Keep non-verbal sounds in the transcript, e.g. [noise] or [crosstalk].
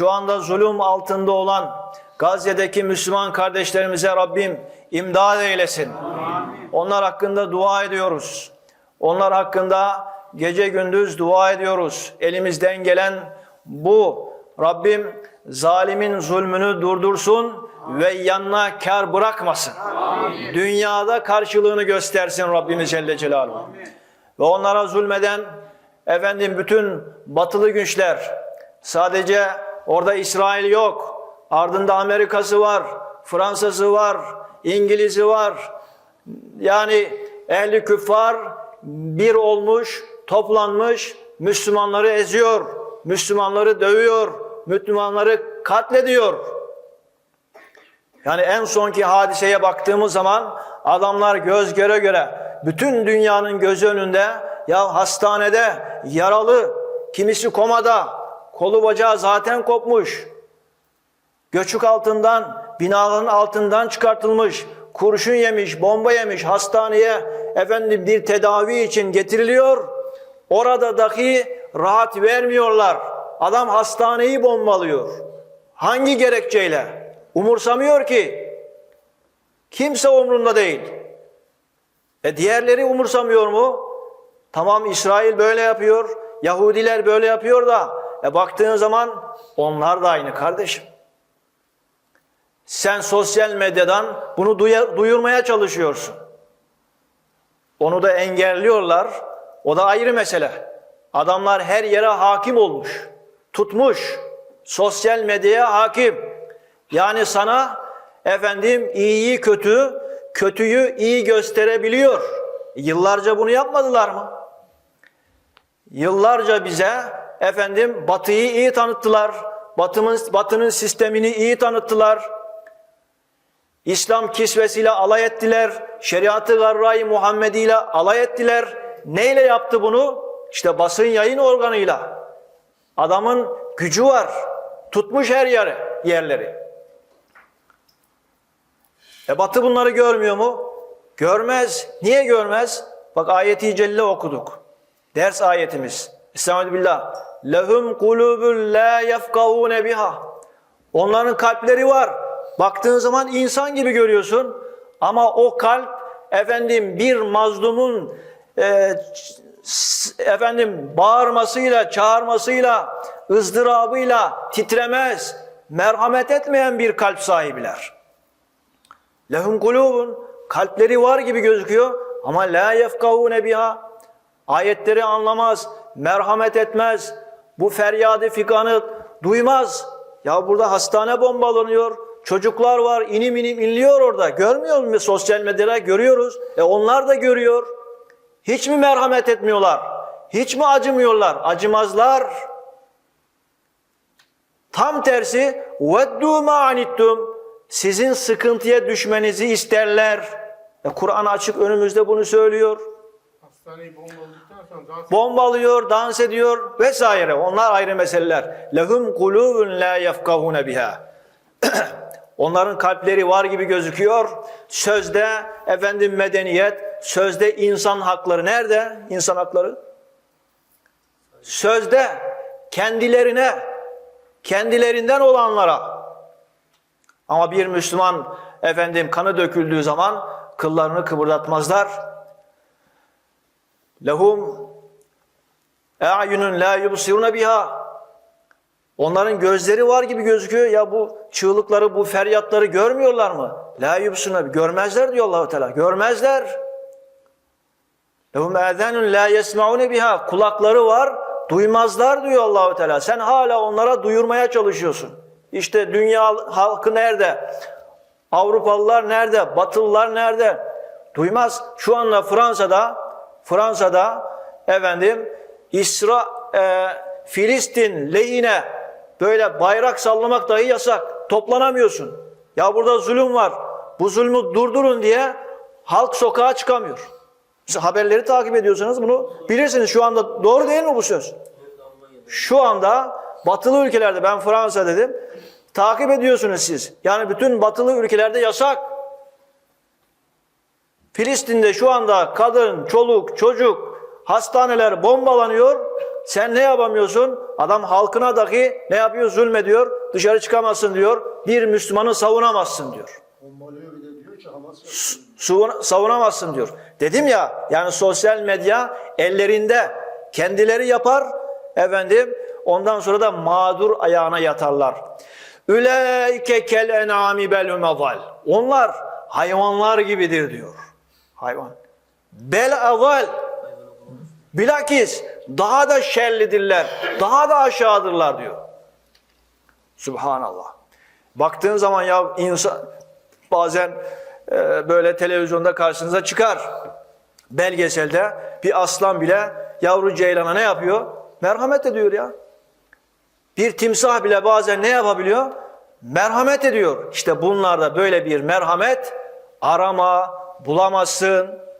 şu anda zulüm altında olan Gazze'deki Müslüman kardeşlerimize Rabbim imdad eylesin. Onlar hakkında dua ediyoruz. Onlar hakkında gece gündüz dua ediyoruz. Elimizden gelen bu. Rabbim zalimin zulmünü durdursun ve yanına kar bırakmasın. Dünyada karşılığını göstersin Rabbimiz Celle Celaluhu. Ve onlara zulmeden efendim bütün batılı güçler sadece orada İsrail yok. Ardında Amerika'sı var, Fransa'sı var, İngiliz'i var. Yani ehli küffar bir olmuş, toplanmış, Müslümanları eziyor, Müslümanları dövüyor, Müslümanları katlediyor. Yani en sonki hadiseye baktığımız zaman adamlar göz göre göre bütün dünyanın gözü önünde ya hastanede yaralı, kimisi komada, kolu bacağı zaten kopmuş. Göçük altından, binaların altından çıkartılmış, kurşun yemiş, bomba yemiş, hastaneye efendim bir tedavi için getiriliyor. Orada dahi rahat vermiyorlar. Adam hastaneyi bombalıyor. Hangi gerekçeyle? Umursamıyor ki. Kimse umrunda değil. E diğerleri umursamıyor mu? Tamam İsrail böyle yapıyor, Yahudiler böyle yapıyor da e baktığın zaman onlar da aynı kardeşim. Sen sosyal medyadan bunu duyurmaya çalışıyorsun. Onu da engelliyorlar. O da ayrı mesele. Adamlar her yere hakim olmuş. Tutmuş. Sosyal medyaya hakim. Yani sana efendim iyiyi kötü, kötüyü iyi gösterebiliyor. Yıllarca bunu yapmadılar mı? Yıllarca bize efendim batıyı iyi tanıttılar. Batının, batının sistemini iyi tanıttılar. İslam kisvesiyle alay ettiler. Şeriatı garra-i Muhammedi ile alay ettiler. Neyle yaptı bunu? İşte basın yayın organıyla. Adamın gücü var. Tutmuş her yeri, yerleri. E Batı bunları görmüyor mu? Görmez. Niye görmez? Bak ayeti celle okuduk. Ders ayetimiz. Estaizu billah. Lehum kulubun la yefkahune biha. Onların kalpleri var. Baktığın zaman insan gibi görüyorsun. Ama o kalp efendim bir mazlumun e, efendim bağırmasıyla, çağırmasıyla, ızdırabıyla titremez. Merhamet etmeyen bir kalp sahibiler. Lehum kulubun kalpleri var gibi gözüküyor ama la yefkahune biha ayetleri anlamaz, merhamet etmez. Bu feryadı figanı duymaz. Ya burada hastane bombalanıyor. Çocuklar var inim inim inliyor orada. Görmüyor musun sosyal medyada görüyoruz. E onlar da görüyor. Hiç mi merhamet etmiyorlar? Hiç mi acımıyorlar? Acımazlar. Tam tersi veddu ma anittum sizin sıkıntıya düşmenizi isterler. E, Kur'an açık önümüzde bunu söylüyor. Hastaneyi daha Bombalıyor, dans ediyor vesaire. Onlar ayrı meseleler. Lehum kulubun la yefkahune biha. [clears throat] Onların kalpleri var gibi gözüküyor. Sözde efendim medeniyet, sözde insan hakları nerede? İnsan hakları? Sözde kendilerine, kendilerinden olanlara. Ama bir Müslüman efendim kanı döküldüğü zaman kıllarını kıpırdatmazlar. Lehum e'yunun la yubsiruna biha. Onların gözleri var gibi gözüküyor. Ya bu çığlıkları, bu feryatları görmüyorlar mı? La yubsiruna görmezler diyor Allahu Teala. Görmezler. Lehum e'zanun la yesmaune biha. Kulakları var, duymazlar diyor Allahu Teala. Sen hala onlara duyurmaya çalışıyorsun. İşte dünya halkı nerede? Avrupalılar nerede? Batılılar nerede? Duymaz. Şu anda Fransa'da Fransa'da efendim İsra e, Filistin lehine böyle bayrak sallamak dahi yasak. Toplanamıyorsun. Ya burada zulüm var. Bu zulmü durdurun diye halk sokağa çıkamıyor. Siz haberleri takip ediyorsanız bunu bilirsiniz. Şu anda doğru değil mi bu söz? Şu anda batılı ülkelerde ben Fransa dedim. Takip ediyorsunuz siz. Yani bütün batılı ülkelerde yasak. Filistin'de şu anda kadın, çoluk, çocuk, hastaneler bombalanıyor. Sen ne yapamıyorsun? Adam halkına dahi ne yapıyor? Zulmediyor. Dışarı çıkamazsın diyor. Bir Müslümanı savunamazsın diyor. Savun- savunamazsın diyor. Dedim ya yani sosyal medya ellerinde kendileri yapar efendim ondan sonra da mağdur ayağına yatarlar. Üleike kel enami bel. Onlar hayvanlar gibidir diyor. Hayvan. Bel aval. Bilakis daha da şerlidirler. Daha da aşağıdırlar diyor. Subhanallah. Baktığın zaman ya insan bazen e, böyle televizyonda karşınıza çıkar. Belgeselde bir aslan bile yavru ceylana ne yapıyor? Merhamet ediyor ya. Bir timsah bile bazen ne yapabiliyor? Merhamet ediyor. İşte bunlarda böyle bir merhamet arama, bulamazsın,